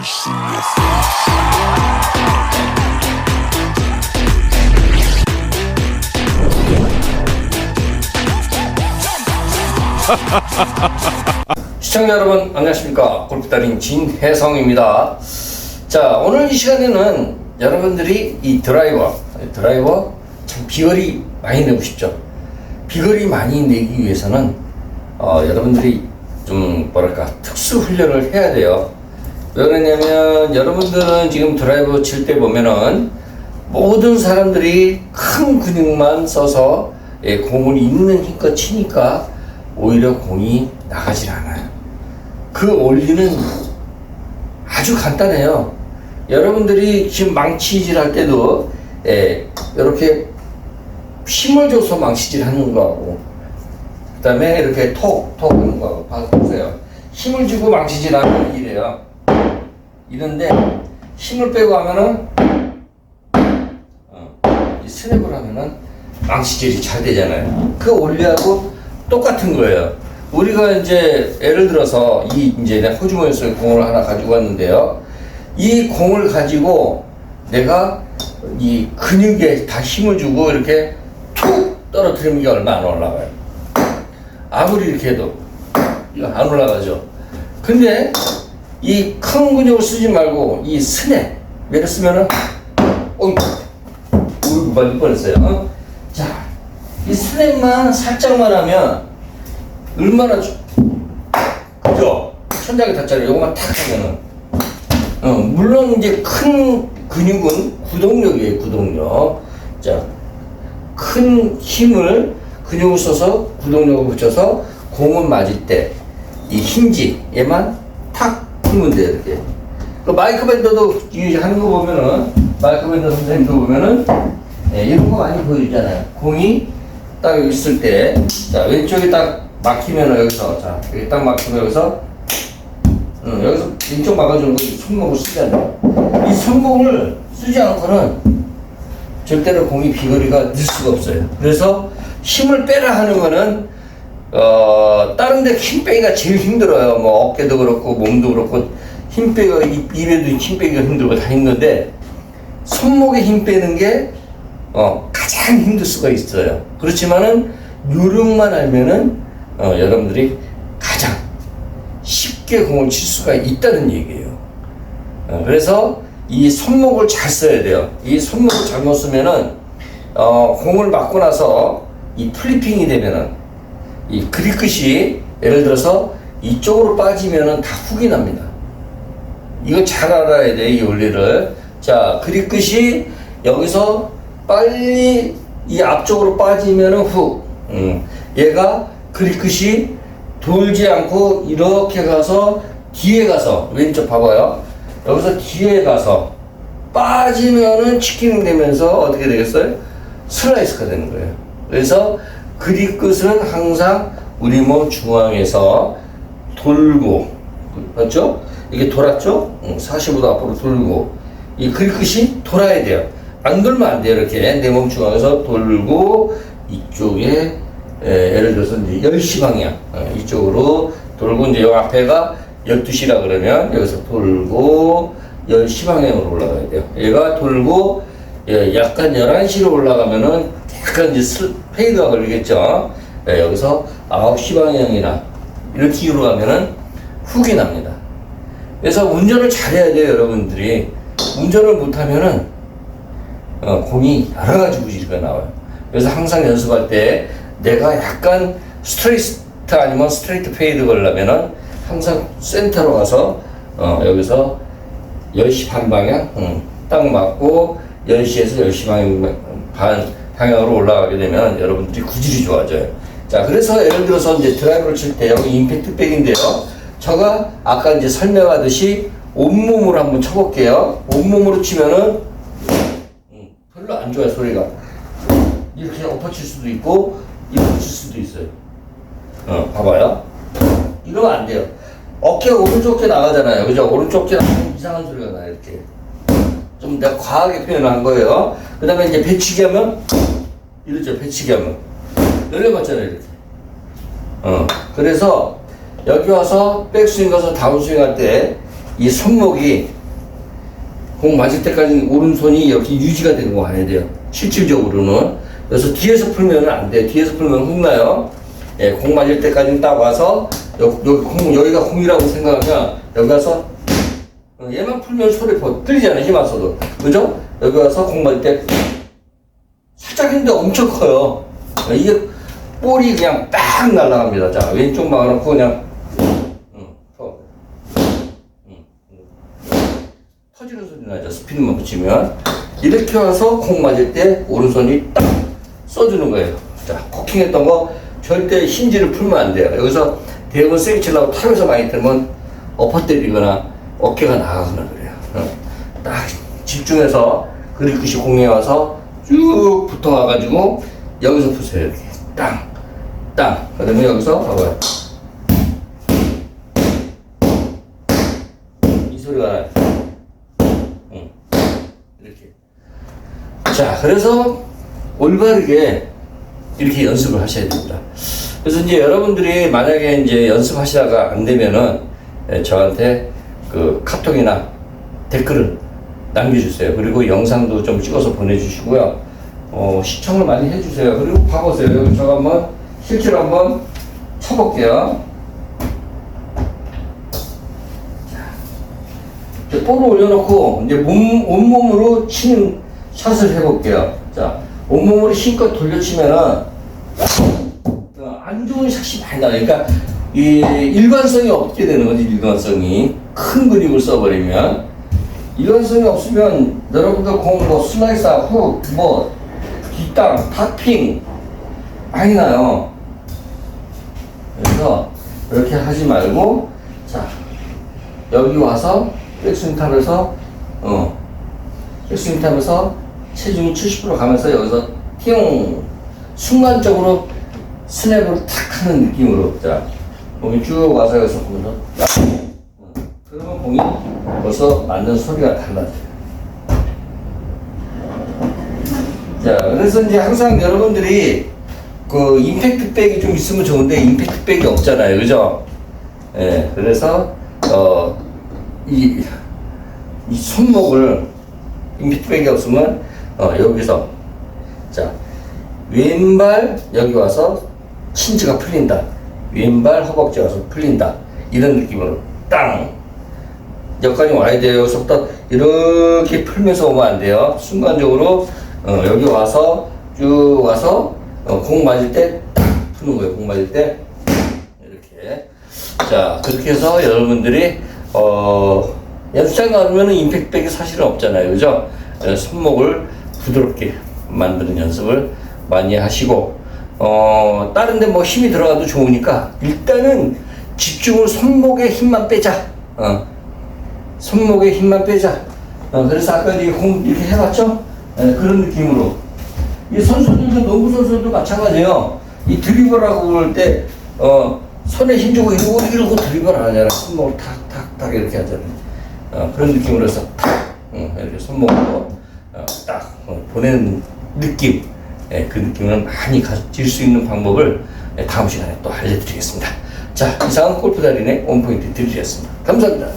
시청자 여러분 안녕하십니까? 골프달인 진혜성입니다. 자 오늘 이 시간에는 여러분들이 이 드라이버 드라이버 참 비거리 많이 내고 싶죠. 비거리 많이 내기 위해서는 어, 여러분들이 좀 뭐랄까 특수 훈련을 해야 돼요 왜 그러냐면 여러분들은 지금 드라이버 칠때 보면은 모든 사람들이 큰 근육만 써서 예, 공을 있는 힘껏 치니까 오히려 공이 나가질 않아요. 그 원리는 아주 간단해요. 여러분들이 지금 망치질 할 때도 예, 이렇게 힘을 줘서 망치질 하는 거하고 그 다음에 이렇게 톡 톡 하는 거하고 봐- 보세요. 힘을 주고 망치질 하는 이래요. 이런데 힘을 빼고 하면은 어, 이 스냅을 하면은 망치질이 잘 되잖아요. 그 원리하고 똑같은 거예요. 우리가 이제 예를 들어서 이 이제 내가 호주머니에서 공을 하나 가지고 왔는데요. 이 공을 가지고 내가 이 근육에 다 힘을 주고 이렇게 툭 떨어뜨리면 이게 얼마 안 올라가요. 아무리 이렇게 해도 이거 안 올라가죠. 근데 이 큰 근육을 쓰지 말고 이 스냅 얘를 쓰면은 어이 울고 말릴 뻔했어요. 어? 자, 이 스냅만 살짝만 하면 얼마나 좋- 그죠? 천장에 닿잖아요. 요거만 탁 하면은 어, 물론 이제 큰 근육은 구동력이에요. 구동력. 자, 큰 힘을 근육을 써서 구동력을 붙여서 공을 맞을 때 이 힌지 얘만 탁 풀면 돼요. 이렇게. 그 마이크 밴더도 이 하는 거 보면은 마이크 밴더 선생님도 보면은 예, 이런 거 많이 보여주잖아요. 공이 딱 있을 때, 자, 왼쪽에 딱 막히면 여기서, 자, 여기 딱 막히면 여기서, 응, 여기서 왼쪽 막아주는 거 손목을 쓰잖아요. 이 손목을 쓰지 않고는 절대로 공이 비거리가 늘 수가 없어요. 그래서 힘을 빼라 하는 거는 어 다른 데 힘 빼기가 제일 힘들어요. 뭐 어깨도 그렇고 몸도 그렇고 힘 빼기가 입- 입에도 힘 빼기가 힘들고 다 힘든데 손목에 힘 빼는 게 어, 가장 힘들 수가 있어요. 그렇지만은 요령만 알면은 어, 여러분들이 가장 쉽게 공을 칠 수가 있다는 얘기예요. 어, 그래서 이 손목을 잘 써야 돼요. 이 손목을 잘못 쓰면은 어, 공을 맞고 나서 이 플리핑이 되면은 이 그립 끝이 예를 들어서 이쪽으로 빠지면은 다 훅이 납니다. 이거 잘 알아야 돼, 이 원리를. 자, 그립 끝이 여기서 빨리 이 앞쪽으로 빠지면은 훅. 음, 얘가 그립 끝이 돌지 않고 이렇게 가서 뒤에 가서 왼쪽 봐봐요. 여기서 뒤에 가서 빠지면은 치킨이 되면서 어떻게 되겠어요? 슬라이스가 되는 거예요. 그래서 그립 끝은 항상 우리 몸 중앙에서 돌고 맞죠? 이게 돌았죠? 45도 앞으로 돌고 이 그립 끝이 돌아야 돼요. 안 돌면 안 돼요. 이렇게 내 몸 중앙에서 돌고 이쪽에 에, 예를 들어서 이제 10시 방향 어, 이쪽으로 돌고 이제 요 앞에가 12시라 그러면 여기서 돌고 10시 방향으로 올라가야 돼요. 얘가 돌고 예, 약간 11시로 올라가면은 약간 이제 스, 페이드가 걸리겠죠. 예, 여기서 9시 방향이나 이런 식으로 가면은 훅이 납니다. 그래서 운전을 잘해야 돼요, 여러분들이. 운전을 못하면은 어, 공이 여러 가지 구질가 나와요. 그래서 항상 연습할 때 내가 약간 스트레이트 아니면 스트레이트 페이드 걸려면은 항상 센터로 가서 어, 여기서 10시 반 방향 음, 딱 맞고 10시에서 10시 방향 반 방향으로 올라가게 되면 여러분들이 구질이 좋아져요. 자, 그래서 예를 들어서 이제 드라이브를 칠 때 여기 임팩트 백인데요. 제가 아까 이제 설명하듯이 온몸으로 한번 쳐볼게요. 온몸으로 치면은 음, 별로 안 좋아요 소리가. 이렇게 엎어칠 수도 있고 이렇게 칠 수도 있어요. 어, 봐봐요. 이러면 안 돼요. 어깨가 오른쪽 게 나가잖아요. 그죠? 오른쪽 게 나가면 이상한 소리가 나요. 이렇게. 좀 내가 과하게 표현한 거예요. 그 다음에 이제 배치기 하면 이렇죠. 배치기 하면. 열려봤잖아요. 이렇게. 어. 그래서 여기 와서 백스윙 가서 다운스윙 할 때 이 손목이 공 맞을 때까지 오른손이 이렇게 유지가 되는 거 아야 돼요. 실질적으로는. 그래서 뒤에서 풀면 안 돼. 뒤에서 풀면 혼나요. 예, 공 맞을 때까지 딱 와서 여기, 여기 공, 여기가 공이라고 생각하면 여기 어, 얘만 풀면 소리 버 들리잖아요. 힘 왔어도. 그죠? 여기 와서 공 맞을 때 살짝 했는데 엄청 커요. 어, 이게 볼이 그냥 빡 날아갑니다. 자, 왼쪽 막아놓고 그냥 응, 터. 응, 응. 터지는 소리 나죠. 스피드만 붙이면. 이렇게 와서 공 맞을 때 오른손이 딱 써주는 거예요. 자, 코킹했던 거 절대 힌지를 풀면 안 돼요. 여기서 대부분 치려고 탑에서 많이 들면 엎어 때리거나 어깨가 나가거나 그래요. 어. 딱 집중해서 그립굿이 공에 와서 쭉 붙어와가지고 여기서 푸세요. 이렇게. 땅, 땅. 그 다음에 여기서 봐봐요. 이 소리가 나요. 응. 이렇게. 자, 그래서 올바르게 이렇게 연습을 하셔야 됩니다. 그래서 이제 여러분들이 만약에 이제 연습하시다가 안 되면은 예, 저한테 그 카톡이나 댓글을 남겨주세요. 그리고 영상도 좀 찍어서 보내주시고요. 어, 시청을 많이 해주세요. 그리고 봐보세요. 제가 한번 실제로 한번 쳐볼게요. 이제 볼을 올려놓고 이제 몸, 온몸으로 치는 샷을 해볼게요. 자, 온몸으로 힘껏 돌려치면은 어, 안 좋은 샷이 많이 나요. 그러니까 이 일관성이 없게 되는 거지 일관성이 큰 그립을 써버리면 일관성이 없으면 여러분들 공뭐 슬라이스, 훅, 뭐 뒷땅, 탑핑 많이 나요. 그래서 이렇게 하지 말고 자 여기 와서 백스윙 타면서 어 백스윙 타면서 체중이 70% 가면서 여기서 팅 순간적으로 스냅을 탁 하는 느낌으로 자 공이 쭉 와서 여기서 보면서 그러면 공이 벌써 맞는 소리가 달라져요. 자, 그래서 이제 항상 여러분들이 그 임팩트 백이 좀 있으면 좋은데 임팩트 백이 없잖아요. 그죠? 예, 그래서 어, 이, 이 손목을 임팩트 백이 없으면 어, 여기서 자, 왼발 여기 와서 친지가 풀린다. 왼발 허벅지 와서 풀린다. 이런 느낌으로 땅 여기까지 와야 돼요. 여기서부터 이렇게 풀면서 오면 안 돼요. 순간적으로 어, 여기 와서 쭉 와서 어, 공 맞을 때 딱 푸는 거예요. 공 맞을 때 이렇게 자 그렇게 해서 여러분들이 어, 연습장 가면은 임팩트백이 사실은 없잖아요. 그죠? 어, 손목을 부드럽게 만드는 연습을 많이 하시고 어, 다른데 뭐 힘이 들어가도 좋으니까 일단은 집중을 손목에 힘만 빼자. 어. 손목에 힘만 빼자. 어, 그래서 아까 이공 이렇게 해봤죠? 예, 그런 느낌으로. 이 선수들도 농구 선수들도 마찬가지예요. 이 드리블하고 그럴 때 어, 손에 힘 주고 이러고 이러고 드리블 안 하잖아. 손목을 탁 탁 탁 이렇게 하잖아요. 어, 그런 느낌으로 해서 탁 어, 이렇게 손목으로 어, 딱 어, 보내는 느낌. 예, 그 느낌을 많이 가질 수 있는 방법을 예, 다음 시간에 또 알려드리겠습니다. 자, 이상은 골프 달인의 원포인트 드리겠습니다. 감사합니다.